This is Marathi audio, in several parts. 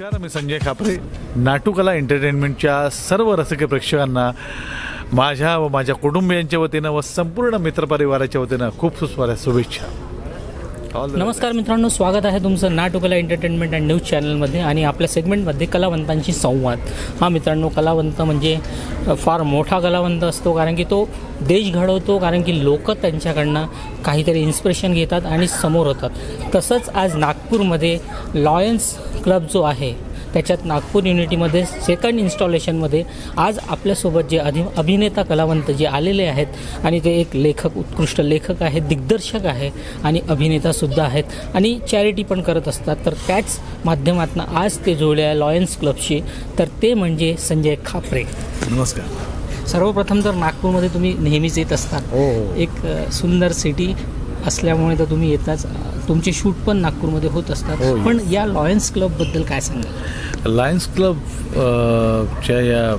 नमस्कार मी संजय खापरे. नाटुकला एंटरटेनमेंटच्या सर्व रसिक प्रेक्षकांना माझ्या व माझ्या कुटुंबियांच्या वतीनं व संपूर्ण मित्रपरिवाराच्या वतीनं खूप सुस्वाऱ्या शुभेच्छा. नमस्कार मित्रांनो स्वागत आहे तुमचं नाटुकला एंटरटेनमेंट अँड न्यूज चॅनलमध्ये आणि आपल्या सेगमेंटमध्ये कलावंतांशी संवाद. हा मित्रांनो कलावंत म्हणजे फार मोठा कलावंत असतो कारण की तो देश घडवतो कारण की लोक त्यांच्याकडनं काहीतरी इन्स्पिरेशन घेतात आणि समोर होतात. तसंच आज नागपूरमध्ये लॉयन्स क्लब जो आहे त्याच्यात नागपूर युनिटीमध्ये सेकंड इन्स्टॉलेशनमध्ये आज आपल्यासोबत जे अधि अभिनेता कलावंत जे आलेले आहेत आणि ते एक लेखक उत्कृष्ट लेखक आहेत दिग्दर्शक आहे आणि अभिनेतासुद्धा आहेत आणि चॅरिटी पण करत असतात. तर त्याच माध्यमातून आज ते जोडले आहे लॉयन्स क्लबशी तर ते म्हणजे संजय खापरे. नमस्कार. सर्वप्रथम तर नागपूरमध्ये तुम्ही नेहमीच येत असतात हो. एक सुंदर सिटी असल्यामुळे तर तुम्ही येताच तुमचे शूट पण नागपूरमध्ये होत असतात. हो. पण या लॉयन्स क्लबबद्दल काय सांगाल? लायन्स क्लब च्या या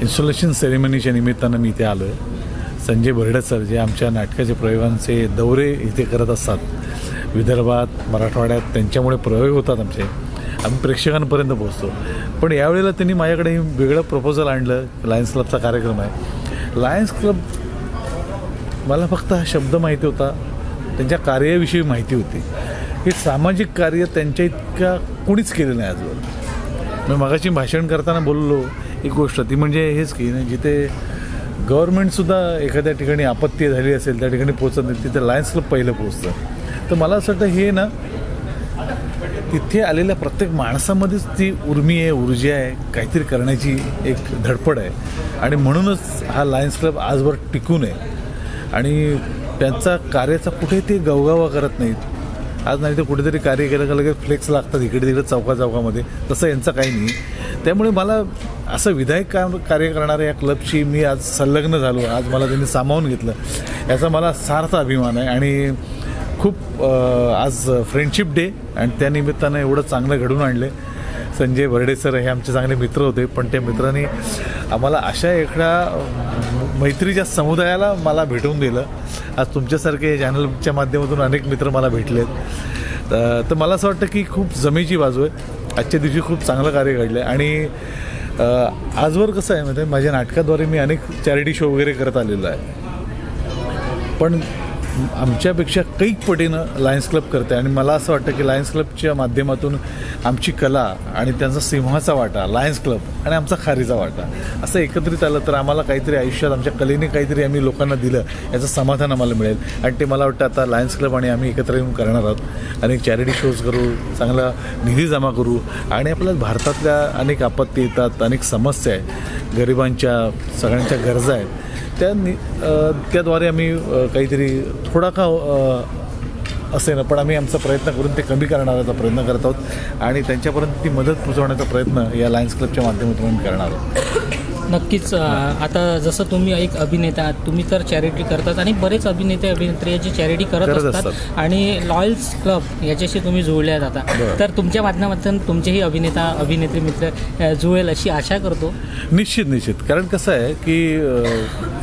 इन्स्टॉलेशन सेरेमनीच्या निमित्तानं मी इथे आलो आहे संजय बर्डे सर जे आमच्या नाटकाचे प्रयोगांचे दौरे इथे करत असतात. विदर्भात मराठवाड्यात त्यांच्यामुळे प्रयोग होतात आमचे. आम्ही प्रेक्षकांपर्यंत पोहोचतो. पण यावेळेला त्यांनी माझ्याकडे वेगळं प्रपोजल आणलं. लायन्स क्लबचा कार्यक्रम आहे. लायन्स क्लब मला फक्त हा शब्द माहिती होता त्यांच्या कार्याविषयी माहिती होती. हे सामाजिक कार्य त्यांच्या इतका कोणीच केलं नाही आजवर. मी मगाशी भाषण करताना बोललो एक गोष्ट ती म्हणजे हेच की नाही जिथे गव्हर्नमेंटसुद्धा एखाद्या ठिकाणी आपत्ती झाली असेल त्या ठिकाणी पोचत नाही तिथे लायन्स क्लब पहिलं पोचतं तर मला असं वाटतं हे ना तिथे आलेल्या प्रत्येक माणसामध्येच ती उर्मी आहे ऊर्जा आहे काहीतरी करण्याची एक धडपड आहे. आणि म्हणूनच हा लायन्स क्लब आजवर टिकून आहे. आणि त्यांचा कार्याचा कुठे ते गवगावा करत नाहीत. आज नाही तर कुठेतरी कार्य केलं का लगेच फ्लेक्स लागतात इकडे तिकडे चौका चौकामध्ये. तसं यांचं काही नाही. त्यामुळे मला असं विधायक काम कार्य करणाऱ्या या क्लबशी मी आज संलग्न झालो. आज मला त्यांनी सामावून घेतलं. याचा मला सार्थ अभिमान आहे. आणि खूप आज फ्रेंडशिप डे आणि त्यानिमित्तानं एवढं चांगलं घडून आणलं संजय बर्डे सर हे आमचे चांगले मित्र होते पण त्या मित्रांनी आम्हाला अशा एका मैत्रीच्या समुदायाला मला भेटवून दिलं. आज तुमच्यासारखे चॅनलच्या माध्यमातून अनेक मित्र मला भेटलेत. तर मला असं वाटतं की खूप जमेची बाजू आहे. आजच्या दिवशी खूप चांगलं कार्य घडलं आहे आणि आजवर कसं आहे म्हणजे माझ्या नाटकाद्वारे मी अनेक चॅरिटी शो वगैरे करत आलेलो आहे. पण आमच्यापेक्षा कैक पटीनं लायन्स क्लब करते आणि मला असं वाटतं की लायन्स क्लबच्या माध्यमातून आमची कला आणि त्यांचा सिंहाचा वाटा लायन्स क्लब आणि आमचा खारीचा वाटा असं एकत्रित आलं तर आम्हाला काहीतरी आयुष्यात आमच्या कलेने काहीतरी आम्ही लोकांना दिलं याचं समाधान आम्हाला मिळेल. आणि ते मला वाटतं आता लायन्स क्लब आणि आम्ही एकत्र येऊन करणार आहोत. अनेक चॅरिटी शोज करू चांगला निधी जमा करू आणि आपल्या भारतातल्या अनेक आपत्ती येतात अनेक समस्या आहेत गरिबांच्या सगळ्यांच्या गरजा आहेत. त्या नि त्याद्वारे आम्ही काहीतरी थोडा का अ, ना पण आम्ही आमचा प्रयत्न करून ते कमी करण्याचा प्रयत्न करत आहोत. आणि त्यांच्यापर्यंत ती मदत पोचवण्याचा प्रयत्न या लायन्स क्लबच्या माध्यमातून आम्ही करणार आहोत. नक्कीच आता जसं तुम्ही एक अभिनेता तुम्ही तर चॅरिटी करतात आणि बरेच अभिनेते अभिनेत्री याची चॅरिटी करत असतात. आणि लॉयल्स क्लब याच्याशी तुम्ही जुळले आहात आता. बरं. तर तुमच्या माध्यमातून तुमचेही अभिनेता अभिनेत्री मित्र जुळेल अशी आशा करतो. निश्चित निश्चित. कारण कसं आहे की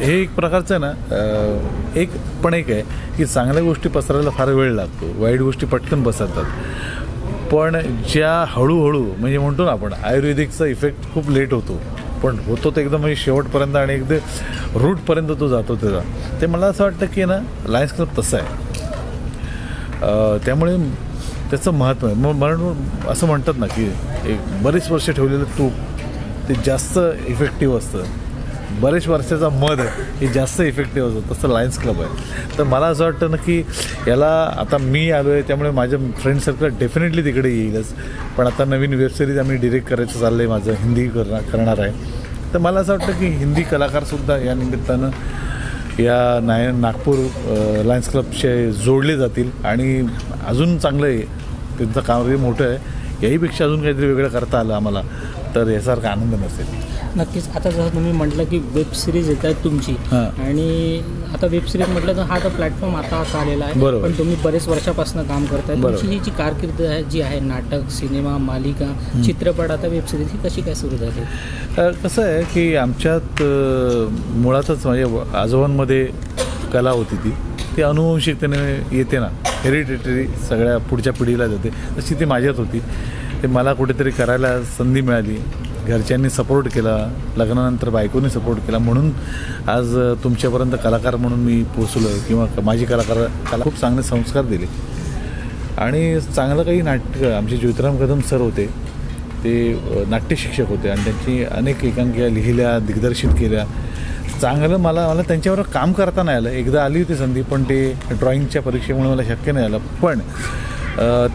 हे एक प्रकारचं आहे ना एक पण एक आहे की चांगल्या गोष्टी पसरायला फार वेळ लागतो. वाईट गोष्टी पटकन पसरतात. पण ज्या हळूहळू म्हणजे म्हणतो ना आपण आयुर्वेदिकचा इफेक्ट खूप लेट होतो. पण होतो तर एकदम म्हणजे शेवटपर्यंत आणि एकदम रूटपर्यंत तो जातो त्याचा ते मला असं वाटतं की ना लायन्स क्लब तसं आहे. त्यामुळे त्याचं महत्त्व आहे. मग म्हणून असं म्हणतात ना की एक बरीच वर्ष ठेवलेलं तूप ते जास्त इफेक्टिव्ह असतं. बरेच वर्षाचा मध हे जास्त इफेक्टिव्ह होतं तसं लायन्स क्लब आहे. तर मला असं वाटतं ना की याला आता मी आलो आहे त्यामुळे माझ्या फ्रेंड सर्कल डेफिनेटली तिकडे येईलच. पण आता नवीन वेबसिरीज आम्ही डिरेक्ट करायचं चाललं आहे माझं हिंदी करणार करणार आहे. तर मला असं वाटतं की हिंदी कलाकारसुद्धा या निमित्तानं या नाय नागपूर लायन्स क्लबचे जोडले जातील. आणि अजून चांगलं आहे. त्यांचं काम मोठं आहे. याहीपेक्षा अजून काहीतरी वेगळं करता आलं आम्हाला. तर यासारखा आनंद नसेल. नक्कीच. आता जसं तुम्ही म्हटलं की वेब सिरीज येत आहे तुमची हां. आणि आता वेब सिरीज म्हटलं तर हा तर प्लॅटफॉर्म आता आता आलेला आहे. बरोबर. पण तुम्ही बरेच वर्षापासून काम करताय. बरोबर. तुमची ही जी कारकीर्द आहे जी आहे नाटक सिनेमा मालिका चित्रपट आता वेब सिरीज ही कशी काय सुरू झाली? अ, कसं आहे की आमच्यात अ, मुळातच म्हणजे आजोबांमध्ये कला होती ती. ती अनुवंशिकतेने येते ना. हेरिटेटरी सगळ्या पुढच्या पिढीला जाते तशी ती माझ्यात होती. ते मला कुठेतरी करायला संधी मिळाली. घरच्यांनी सपोर्ट केला लग्नानंतर बायकोनी सपोर्ट केला. म्हणून आज तुमच्यापर्यंत कलाकार म्हणून मी पोचलो किंवा क- माझी कलाकार कला खूप चांगले संस्कार दिले. आणि चांगलं काही नाटकं आमचे ज्योतिराम कदम सर होते ते नाट्य शिक्षक होते आणि त्यांची अनेक एकांकिका लिहिल्या दिग्दर्शित केल्या. चांगलं मला मला त्यांच्यावर काम करता नाही आलं. एकदा आली होती संधी पण ते ड्रॉइंगच्या परीक्षेमुळे मला शक्य नाही आलं पण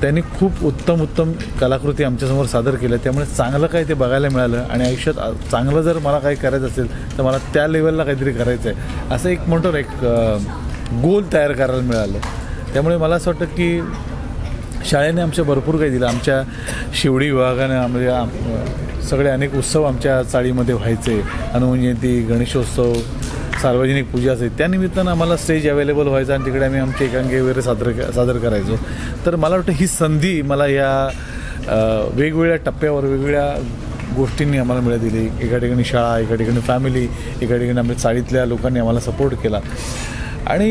त्यांनी खूप उत्तम उत्तम कलाकृती आमच्यासमोर सादर केल्या. त्यामुळे चांगलं काय ते बघायला मिळालं आणि आयुष्यात चांगलं जर मला काही करायचं असेल तर मला त्या लेवलला काहीतरी करायचं आहे असं एक म्हणतो ना एक गोल तयार करायला मिळालं. त्यामुळे मला असं वाटतं की शाळेने आमच्या भरपूर काही दिलं. आमच्या शिवडी विभागाने म्हणजे सगळे अनेक उत्सव आमच्या चाळीमध्ये व्हायचे. हनुमान जयंती गणेशोत्सव सार्वजनिक पूजा असे त्यानिमित्तानं आम्हाला स्टेज अवेलेबल व्हायचं आणि तिकडे आम्ही आमचे एकांकी वगैरे सादर सादर करायचो. तर मला वाटतं ही संधी मला या वेगवेगळ्या टप्प्यावर वेगवेगळ्या गोष्टींनी आम्हाला मिळत दिली एका ठिकाणी शाळा एका ठिकाणी फॅमिली एका ठिकाणी आमच्या चाळीतल्या लोकांनी आम्हाला सपोर्ट केला. आणि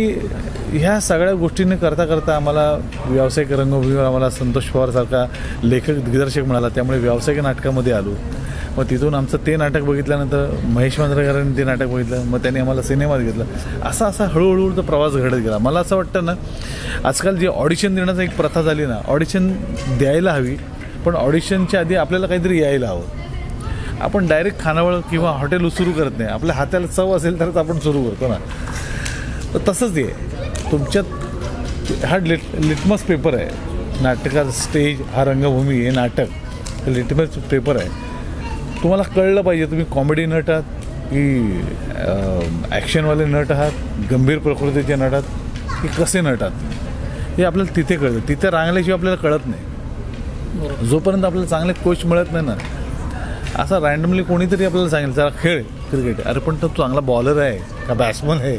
ह्या सगळ्या गोष्टींनी करता करता आम्हाला व्यावसायिक रंगभूमीवर आम्हाला संतोष पवारसारखा लेखक दिग्दर्शक मिळाला त्यामुळे व्यावसायिक नाटकामध्ये आलो. मग तिथून आमचं ते नाटक बघितल्यानंतर महेश मांजरेकरांनी ते नाटक बघितलं मग त्यांनी आम्हाला सिनेमात घेतलं. असा असा हळूहळू तो प्रवास घडत गेला. मला असं वाटतं ना आजकाल जी ऑडिशन देण्याचा एक प्रथा झाली ना ऑडिशन द्यायला हवी पण ऑडिशनच्या आधी आपल्याला काहीतरी यायला हवं. आपण डायरेक्ट खानावळ किंवा हॉटेल सुरू करत नाही. आपल्या हाताला चव असेल तरच आपण सुरू करतो ना. तर तसंच आहे तुमच्यात हा लिट लिटमस पेपर आहे. नाटकाचा स्टेज हा रंगभूमी हे नाटक लिटमस पेपर आहे. तुम्हाला कळलं पाहिजे तुम्ही कॉमेडी नट आहात की ॲक्शनवाले नट आहात गंभीर प्रकृतीचे नट आहात की कसे नट आहात? हे आपल्याला तिथे कळतं. तिथे रांगल्याशिवाय आपल्याला कळत नाही. जोपर्यंत आपल्याला चांगले कोच मिळत नाही ना असा रँडमली कोणीतरी आपल्याला सांगेल जरा खेळ क्रिकेट अरे पण तो चांगला बॉलर आहे का बॅट्समन आहे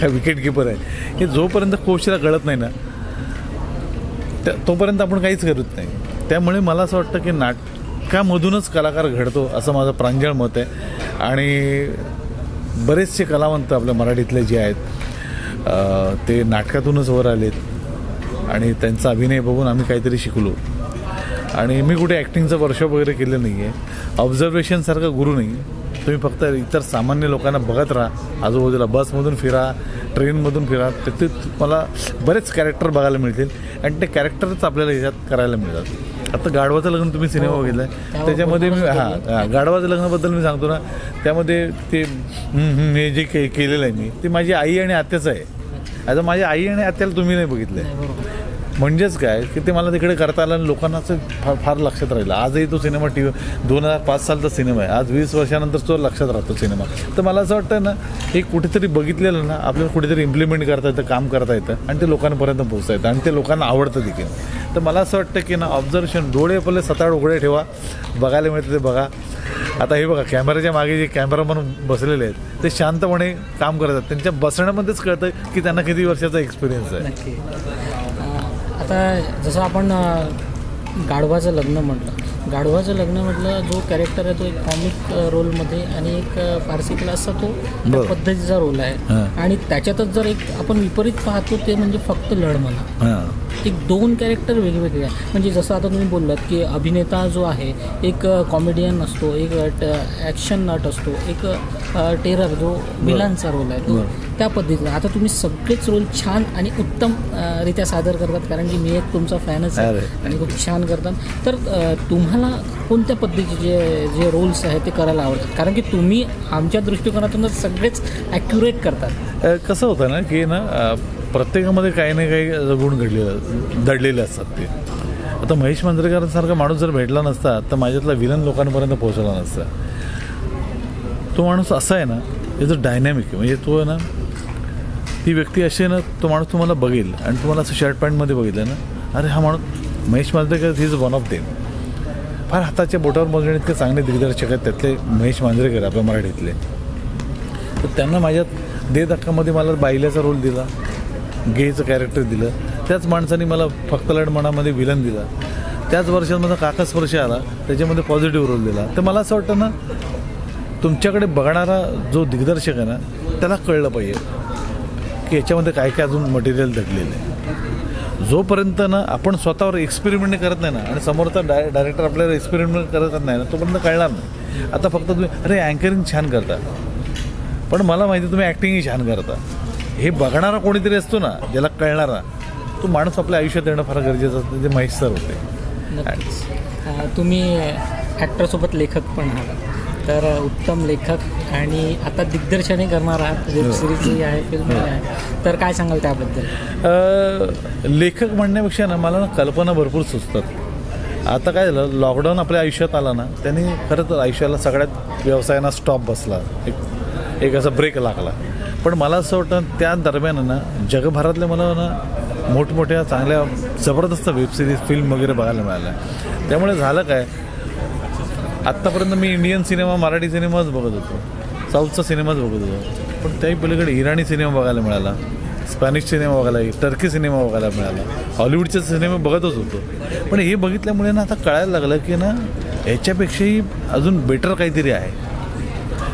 का विकेट किपर आहे हे जोपर्यंत कोचला कळत नाही ना त्या तोपर्यंत आपण काहीच करत नाही. त्यामुळे मला असं वाटतं की नाटकामधूनच कलाकार घडतो असं माझं प्रांजळ मत आहे. आणि बरेचसे कलावंत आपल्या मराठीतले जे आहेत ते नाटकातूनच वर आलेत. आणि त्यांचा अभिनय बघून आम्ही काहीतरी शिकलो. आणि मी कुठे ॲक्टिंगचं वर्कशॉप वगैरे केलं नाही आहे ऑब्झर्वेशनसारखा गुरु नाही. तुम्ही फक्त इतर सामान्य लोकांना बघत राहा. आजूबाजूला बसमधून फिरा ट्रेनमधून फिरा. तर ते मला बरेच कॅरेक्टर बघायला मिळतील. आणि ते कॅरेक्टरच आपल्याला ह्याच्यात करायला मिळतात. आता गाढवाचं लग्न तुम्ही सिनेमा हो. बघितलाय. त्यावर त्याच्यामध्ये मी हां हां गाढवाचं लग्नाबद्दल मी सांगतो ना. त्यामध्ये ते हे जे के केलेलं आहे मी ते माझी आई आणि आत्याचं आहे. आता माझ्या आई आणि आत्याला तुम्ही नाही बघितलं आहे म्हणजेच काय की ते मला तिकडे करता आलं आणि लोकांना असं फार फार लक्षात राहिलं. आजही तो सिनेमा टी व्ही दोन हजार पाच सालचा सिनेमा आहे. आज वीस वर्षानंतर तो लक्षात राहतो सिनेमा. तर मला असं वाटतं ना हे कुठेतरी बघितलेलं ना आपल्याला कुठेतरी इम्प्लिमेंट करता येतं काम करता येतं आणि ते लोकांपर्यंत पोहोचता येतं आणि ते लोकांना आवडतं देखील. तर मला असं वाटतं की ना ऑब्झर्वेशन डोळे आपले सताड उघडे ठेवा. बघायला मिळतं ते बघा. आता हे बघा कॅमेऱ्याच्या मागे जे कॅमेरामन बसलेले आहेत ते शांतपणे काम करतात. त्यांच्या बसण्यामध्येच कळतं की त्यांना किती वर्षाचा एक्सपिरियन्स आहे. आता जसं आपण गाढवाचं लग्न म्हटलं गाढवाचं लग्न म्हटलं जो कॅरेक्टर आहे तो एक कॉमिक रोलमध्ये आणि एक फारसी क्लासचा तो त्या. पद्धतीचा रोल आहे. आणि त्याच्यातच जर एक आपण विपरीत पाहतो ते म्हणजे फक्त लढ म्हणा एक दोन कॅरेक्टर वेगवेगळे आहे म्हणजे जसं आता तुम्ही बोललात की अभिनेता जो आहे एक कॉमेडियन असतो एक ॲक्शन नट असतो एक टेरर जो विलांचा रोल आहे तो. त्या पद्धतीने आता तुम्ही सगळेच रोल छान आणि उत्तम रित्या सादर करतात कारण की मी एक तुमचा फॅनच आहे. आणि खूप छान करतात. तर तुम्हाला कोणत्या पद्धतीचे जे जे रोल्स आहेत ते करायला आवडतात? कारण की तुम्ही आमच्या दृष्टिकोनातून सगळेच ॲक्युरेट करतात. कसं होतं ना की ना प्रत्येकामध्ये काही ना काही गुण घडले दडलेले असतात ते. आता महेश मांजरेकरांसारखा माणूस जर भेटला नसता तर माझ्यातला विलन लोकांपर्यंत पोहोचला नसता. तो माणूस असा आहे ना याचं डायनॅमिक आहे म्हणजे तो आहे ना ती व्यक्ती अशी आहे ना तो माणूस तुम्हाला बघेल आणि तुम्हाला असं शर्ट पॅन्टमध्ये बघितलं ना अरे हा माणूस Mahesh Manjrekar he is one of them फार हाताच्या बोटावर मोजणे इतके चांगले दिग्दर्शक आहेत त्यातले महेश मांजरेकर आपल्या मराठीतले. तर त्यांना माझ्यात दे धक्कामध्ये मला बायल्याचा रोल दिला. गेचं कॅरेक्टर दिलं. त्याच माणसाने मला फक्त लढ मनामध्ये विलन दिला. त्याच वर्षात माझा काका स्पर्श आला. त्याच्यामध्ये पॉझिटिव्ह रोल दिला. तर मला असं वाटतं ना तुमच्याकडे बघणारा जो दिग्दर्शक आहे ना त्याला कळलं पाहिजे की याच्यामध्ये काय काय अजून मटेरियल दडलेलं आहे. जोपर्यंत ना आपण स्वतःवर एक्सपेरिमेंट करत नाही ना आणि समोरचा डाय डायरेक्टर आपल्याला एक्सपेरिमेंट करत नाही ना तोपर्यंत कळणार नाही. आता फक्त तुम्ही अरे अँकरिंग छान करता. पण मला माहिती आहे तुम्ही ॲक्टिंगही छान करता. हे बघणारा कोणीतरी असतो ना ज्याला कळणारा तो माणूस आपल्या आयुष्यात येणं फार गरजेचं असतं ते महेश सर होते तुम्ही ॲक्टरसोबत लेखक पण आहात. तर उत्तम लेखक आणि आता दिग्दर्शनही करणार आहात वेब सिरीज जी आहे फिल्म आहे. तर काय सांगाल त्याबद्दल? लेखक म्हणण्यापेक्षा ना मला ना कल्पना भरपूर सुचतात. आता काय झालं लॉकडाऊन आपल्या आयुष्यात आला ना त्यांनी खरं तर आयुष्याला सगळ्यात व्यवसायांना स्टॉप बसला. एक एक असा ब्रेक लागला. पण मला असं वाटतं त्या दरम्यान ना जगभरातल्या मला ना मोठमोठ्या चांगल्या जबरदस्त वेबसिरीज फिल्म वगैरे बघायला मिळाल्या. त्यामुळे झालं काय आत्तापर्यंत मी इंडियन सिनेमा मराठी सिनेमाच बघत होतो. साऊथचा सिनेमाच बघत होतो. पण त्याही पलीकडे इराणी सिनेमा बघायला मिळाला स्पॅनिश सिनेमा बघायला टर्की सिनेमा बघायला मिळाला हॉलिवूडचे सिनेमे बघतच होतो. पण हे बघितल्यामुळे ना आता कळायला लागलं की ना ह्याच्यापेक्षाही अजून बेटर काहीतरी आहे.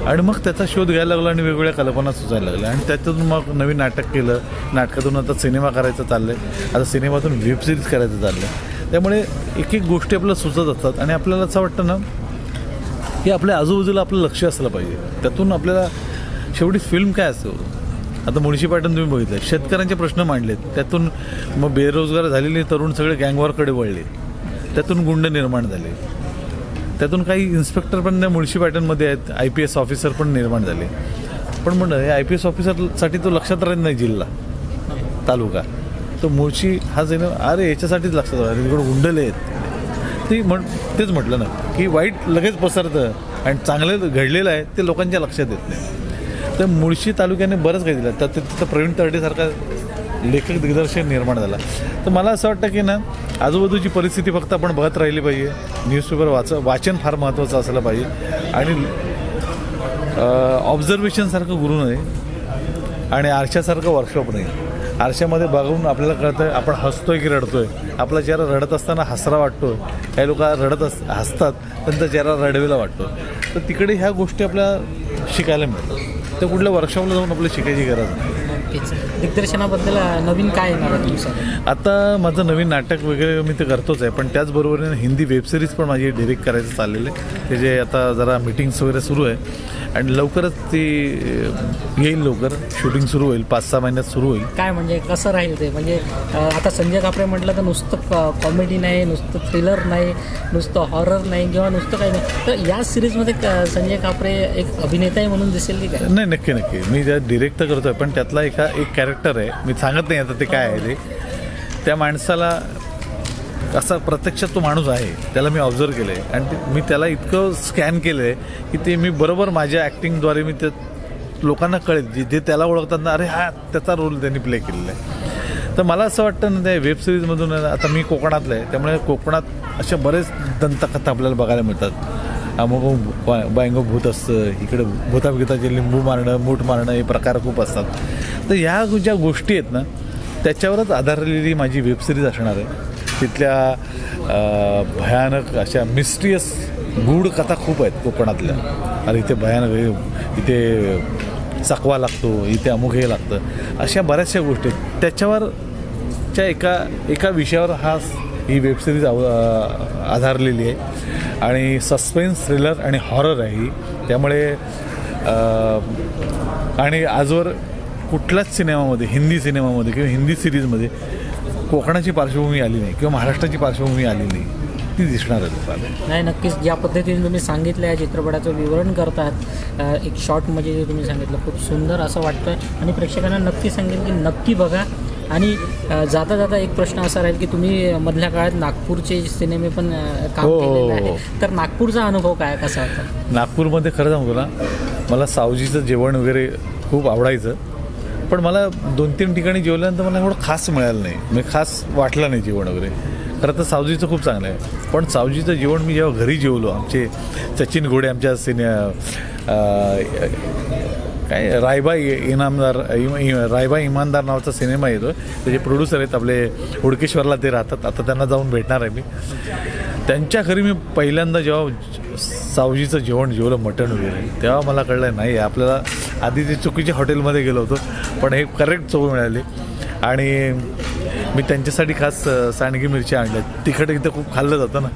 आणि मग त्याचा शोध घ्यायला लागला आणि वेगवेगळ्या कल्पना सुचायला लागल्या. आणि त्याच्यातून मग नवीन नाटक केलं. नाटकातून आता सिनेमा करायचं चाललं आहे आता सिनेमातून वेब सिरीज करायचं चाललं आहे त्यामुळे एक एक गोष्टी आपल्याला सुचत असतात आणि आपल्याला असं वाटतं ना की आपल्या आजूबाजूला आपलं लक्ष असलं पाहिजे. त्यातून आपल्याला शेवटी फिल्म काय असतो? आता मुळशी पाटण तुम्ही बघितलं शेतकऱ्यांचे प्रश्न मांडलेत. त्यातून मग बेरोजगार झालेले तरुण सगळे गँगवॉरकडे वळले. त्यातून गुंड निर्माण झाले. त्यातून काही इन्स्पेक्टर पण त्या मुळशी पॅटर्नमध्ये आहेत. आय पी एस ऑफिसर पण निर्माण झाले. पण म्हणलं हे आय पी एस ऑफिसरसाठी तो लक्षात राहत नाही जिल्हा तालुका. तो मुळशी हा जे अरे याच्यासाठीच लक्षात राहत तिकडे गुंडले आहेत. ते म्हण तेच म्हटलं ना की वाईट लगेच पसरतं आणि चांगलं घडलेलं आहे ते लोकांच्या लक्षात येत नाही. तर मुळशी तालुक्याने बरंच काही दिलं. तर तिथं प्रवीण तरडेसारखा लेखक दिग्दर्शक निर्माण झाला. तर मला असं वाटतं की ना आजूबाजूची परिस्थिती फक्त आपण बघत राहिली पाहिजे. न्यूजपेपर वाच वाचन फार महत्त्वाचं असलं पाहिजे. आणि ऑब्झर्वेशनसारखं गुरु नाही. आणि आरशासारखं वर्कशॉप नाही. आरशामध्ये बघून आपल्याला कळतं आपण हसतोय की रडतोय. आपला चेहरा रडत असताना हसरा वाटतो. काही लोक रडत अस हसतात त्यांचा चेहरा रडवेला वाटतो. तर तिकडे ह्या गोष्टी आपल्याला शिकायला मिळतात. तर कुठल्या वर्कशॉपला जाऊन आपल्याला शिकायची गरज नाही. नक्कीच. दिग्दर्शनाबद्दल नवीन काय येणार आता माझं नवीन नाटक वगैरे मी ते करतोच आहे पण त्याचबरोबरीने हिंदी वेबसिरीज पण माझी डिरेक्ट करायचं चाललेलं आहे. ते जे आता जरा मिटिंग्स वगैरे सुरू आहे आणि लवकरच ती येईल लवकर. शूटिंग सुरू होईल पाच सहा महिन्यात सुरू होईल. काय म्हणजे कसं राहील ते? म्हणजे आता संजय कापरे म्हटलं तर नुसतं कॉमेडी नाही नुसतं थ्रिलर नाही नुसतं हॉरर नाही किंवा नुसतं काही नाही. तर या सिरीजमध्ये संजय कापरे एक अभिनेताही म्हणून दिसेल की काय? नाही नक्की नक्की. मी ज्या डिरेक्ट तर करतोय पण त्यातला एका एक कॅरेक्टर आहे. मी सांगत नाही आता ते काय आहे ते. त्या माणसाला असा प्रत्यक्षात तो माणूस आहे. त्याला मी ऑब्झर्व केलं आहे आणि ते- मी त्याला इतकं स्कॅन केलं आहे की ते मी बरोबर माझ्या ॲक्टिंगद्वारे मी ते लोकांना कळेल. जे जे त्याला ओळखतात अरे हा त्याचा रोल त्यांनी प्ले केलेला आहे. तर मला असं वाटतं ना त्या वेब सिरीजमधून आता मी कोकणातलं आहे. त्यामुळे कोकणात अशा बरेच दंतकथा आपल्याला बघायला मिळतात. अमुक बायंगो भूत असतं. इकडे भूताभिगताचे लिंबू मारणं मूठ मारणं हे प्रकार खूप असतात. तर ह्या ज्या गोष्टी आहेत ना त्याच्यावरच आधारलेली माझी वेबसिरीज असणार आहे. तिथल्या भयानक अशा मिस्ट्रियस गूढ कथा खूप आहेत कोकणातल्या. अरे इथे भयानक इथे चकवा लागतो इथे अमुक हे लागतं. अशा बऱ्याचशा गोष्टी आहेत. त्याच्यावरच्या एका एका विषयावर हा ही वेबसिरीज आव आधारलेली आहे. आणि सस्पेन्स थ्रिलर आणि हॉरर आहे ही. त्यामुळे आणि आजवर कुठल्याच सिनेमामध्ये हिंदी सिनेमामध्ये किंवा हिंदी सिरीजमध्ये कोकणाची पार्श्वभूमी आली नाही किंवा महाराष्ट्राची पार्श्वभूमी आली नाही. ती दिसणार आहे तुम्हाला. नाही नक्कीच. ज्या पद्धतीने तुम्ही सांगितलं या चित्रपटाचं विवरण करतात एक शॉर्टमध्ये जे तुम्ही सांगितलं खूप सुंदर असं वाटतं आणि प्रेक्षकांना नक्की सांगेल की नक्की बघा. आणि जाता जाता एक प्रश्न असा राहील की तुम्ही मधल्या काळात नागपूरचे सिनेमे पण काम हो, हो, केलेले हो. आहे. तर नागपूरचा अनुभव काय कसा होता? नागपूरमध्ये खरं सांगू ना मला सावजीचं जेवण वगैरे खूप आवडायचं. पण मला दोन तीन ठिकाणी जेवल्यानंतर मला एवढं खास मिळालं नाही. म्हणजे खास वाटलं नाही जेवण वगैरे. खरं तर सावजीचं खूप चांगलं आहे. पण सावजीचं जेवण मी जेव्हा घरी जेवलो आमचे सचिन घोडे आमच्या सिने काय रायबा इनामदार इ- रायबा इमानदार नावाचा सिनेमा येतो. त्याचे प्रोड्युसर आहेत आपले हुडकेश्वरला ते राहतात. आता त्यांना जाऊन भेटणार आहे मी. त्यांच्या घरी मी पहिल्यांदा जेव्हा सावजीचं जेवण जेवलं मटण वगैरे. तेव्हा मला कळलं नाही आपल्याला आधी ते चुकीच्या हॉटेलमध्ये गेलो होतो पण हे करेक्ट चव मिळाली. आणि मी त्यांच्यासाठी खास सांडगी मिरची आणल्या. तिखट इथं खूप खाल्लं जातं ना.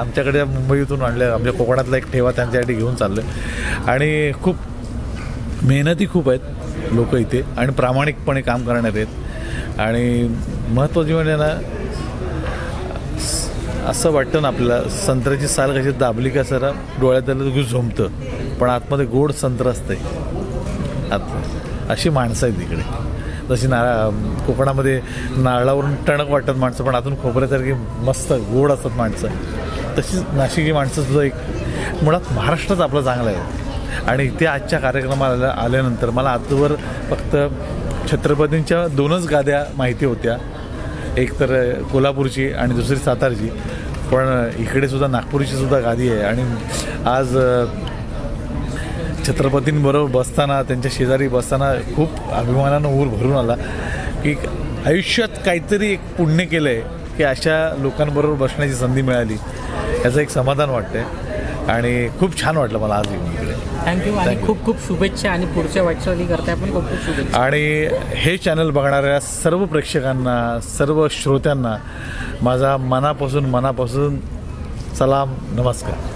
आमच्याकडे मुंबईतून आणल्या. आमच्या कोकणातला एक ठेवा त्यांच्यासाठी घेऊन चाललं. आणि खूप मेहनती खूप आहेत लोक इथे. आणि प्रामाणिकपणे काम करणारे आहेत आणि महत्त्वाची म्हणजे ना असं वाटतं ना आपल्याला संत्र्याची साल कशी दाबली का सरा डोळ्यात आलं झोमतं. पण आतमध्ये गोड संत्र असते आत अशी माणसं आहेत इकडे. जशी नारळ कोकणामध्ये नारळावरून टणक वाटतात माणसं पण आतून खोबऱ्यासारखी मस्त गोड असतात माणसं. तशीच नाशिकी माणसं सुद्धा एक मुळात महाराष्ट्रच आपलं चांगलं आहे. आणि ते आजच्या कार्यक्रमाला आल्यानंतर मला आजवर फक्त छत्रपतींच्या दोनच गाद्या माहिती होत्या. एक तर कोल्हापूरची आणि दुसरी सातारची. पण इकडे सुद्धा नागपूरची सुद्धा गादी आहे. आणि आज छत्रपतींबरोबर बसताना त्यांच्या शेजारी बसताना खूप अभिमानानं ऊर भरून आला की आयुष्यात काहीतरी एक पुण्य केलं आहे की अशा लोकांबरोबर बसण्याची संधी मिळाली. याचं एक समाधान वाटतंय. आणि खूप छान वाटलं मला आज येऊन. थँक्यू आणि. खूप खूप शुभेच्छा आणि पुढच्या वाटचाली करताय पण खूप खूप शुभेच्छा. आणि हे चॅनल बघणाऱ्या सर्व प्रेक्षकांना सर्व श्रोत्यांना माझा मनापासून मनापासून सलाम नमस्कार.